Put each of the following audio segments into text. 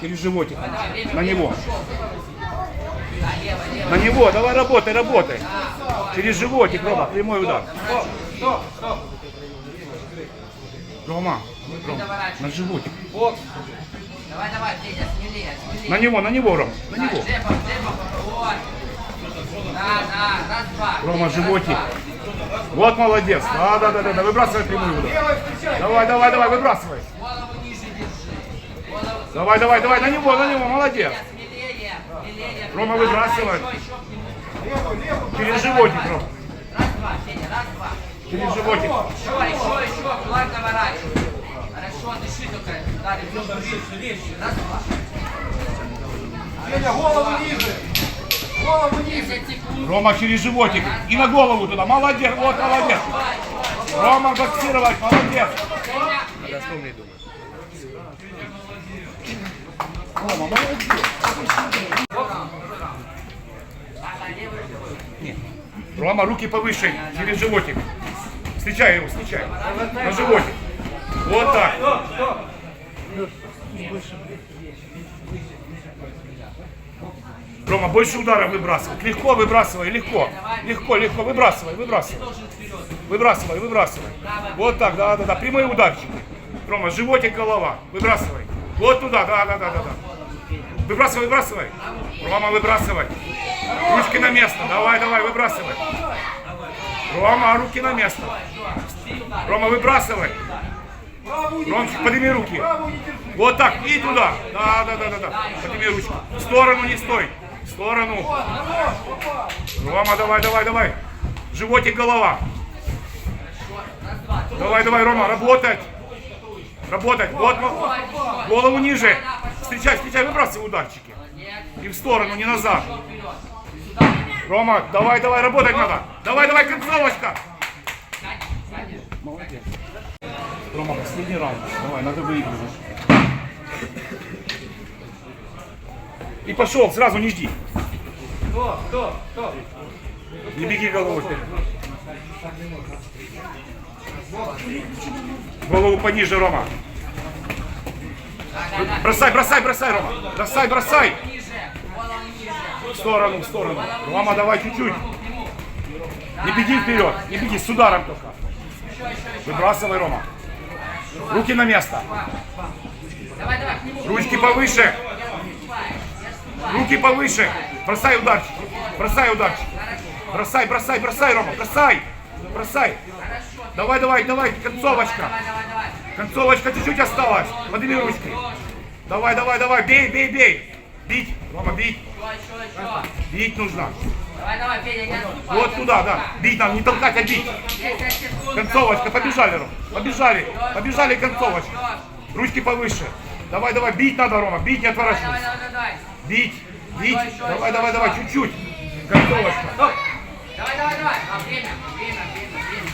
через животик. На него. На него, давай работай, работай. Через животик, Рома, прямой удар. Рома, Рома, на животик. Давай, давай, Федя, смелее, смелее. На него, на него, Ром, на него. Джебом, джебом, вот. Да, да, раз, два. Рома, животик. Вот молодец. Да, да, да, да, да. Выбрасывай прямую удар. Давай, давай, давай, выбрасывай. Голову ниже держи. Голову Давай, давай, давай, на него, на него, молодец. смелее, смелее. Рома, нему. Через животик, Ром. Раз, два, Федя, раз, два. Через животик. Еще, еще, еще, кулак наворачивай. Хорошо, дыши только. Далее, Раз, два. Федя, голову ниже! Голову ниже! 10 секунд. Рома через животик. И на голову туда. Молодец, вот молодец. Рома боксировать, молодец. Рома, молодец. Рома, руки повыше, через животик. Встречай его, встречай. На животик. Вот так. Рома, больше удара выбрасывай. Легко выбрасывай, легко. Легко, легко, выбрасывай, выбрасывай. Выбрасывай, выбрасывай. Вот так, да, да, да. Прямые ударчики. Рома, животик, голова. Выбрасывай. Вот туда, да, да, да, да, да. Выбрасывай, выбрасывай. Рома, выбрасывай. Ручки на место. Давай, давай, выбрасывай. Рома, руки на место. Рома, выбрасывай. Ромчик, подними руки. Вот так, и туда. Да, да, да, да, да. Подними ручку. В сторону не стой. В сторону. Рома, давай, давай, давай. Животик, голова. Давай, давай, Рома, работать. Работать. Вот, голову ниже. Встречай, встречай, выбрасывай ударчики. И в сторону, не назад. Рома, давай, давай, работать надо. Давай, давай, концовочка. Молодец. Рома, последний раунд. Давай, надо выигрывать. И пошел, сразу не жди. Кто? Кто? Кто? Не беги головой. Голову пониже, Рома. Бросай, бросай, бросай, Рома. Бросай, бросай. В сторону, в сторону. Рома, давай чуть-чуть. Не беги вперед, не беги, с ударом только. Выбрасывай, Рома. Руки на место. Ручки повыше. Руки повыше. Бросай ударчики. Бросай ударчики. Бросай, бросай, бросай, Рома, бросай. Бросай. Давай, давай, давай, концовочка. Концовочка чуть-чуть осталась. Подними ручкой. Давай, давай, давай, бей, бей, бей. Бить, Рома, бить. Еще, еще. Бить нужно. Давай, давай, Федя, не отступай. Вот туда, да. Бить нам, не толкать, а бить. 10 секунд. Концовочка, побежали, Рома. Побежали. Побежали, концовочка. Ручки повыше. Давай, давай, бить надо, Рома. Бить, не отворачивайся. давай, давай, давай. Бить, бить. Давай, давай, давай, чуть-чуть. Концовочка. Давай, давай, давай. А, время, время, время, время.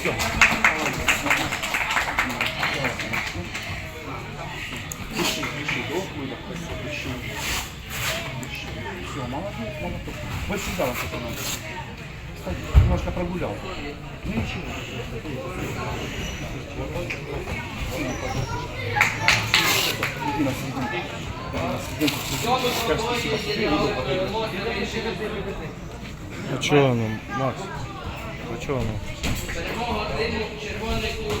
Все, молодец. Больше ударов только надо. Кстати, немножко прогулял. Ну ничего. Иди на серединку. А чого воно, Макс? А чого воно? Червоний клуб,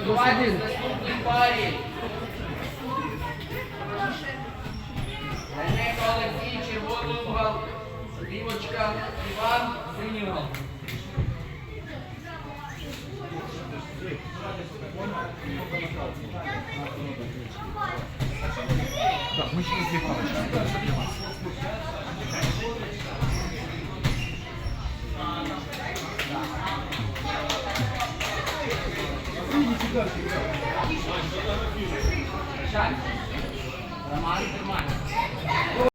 Готуватись наступній парі. Гальненко Олексій, червоний угол. Лівочка, Іван, синій угол. Так, мы через две палочки. Жаль. Роман, нормально.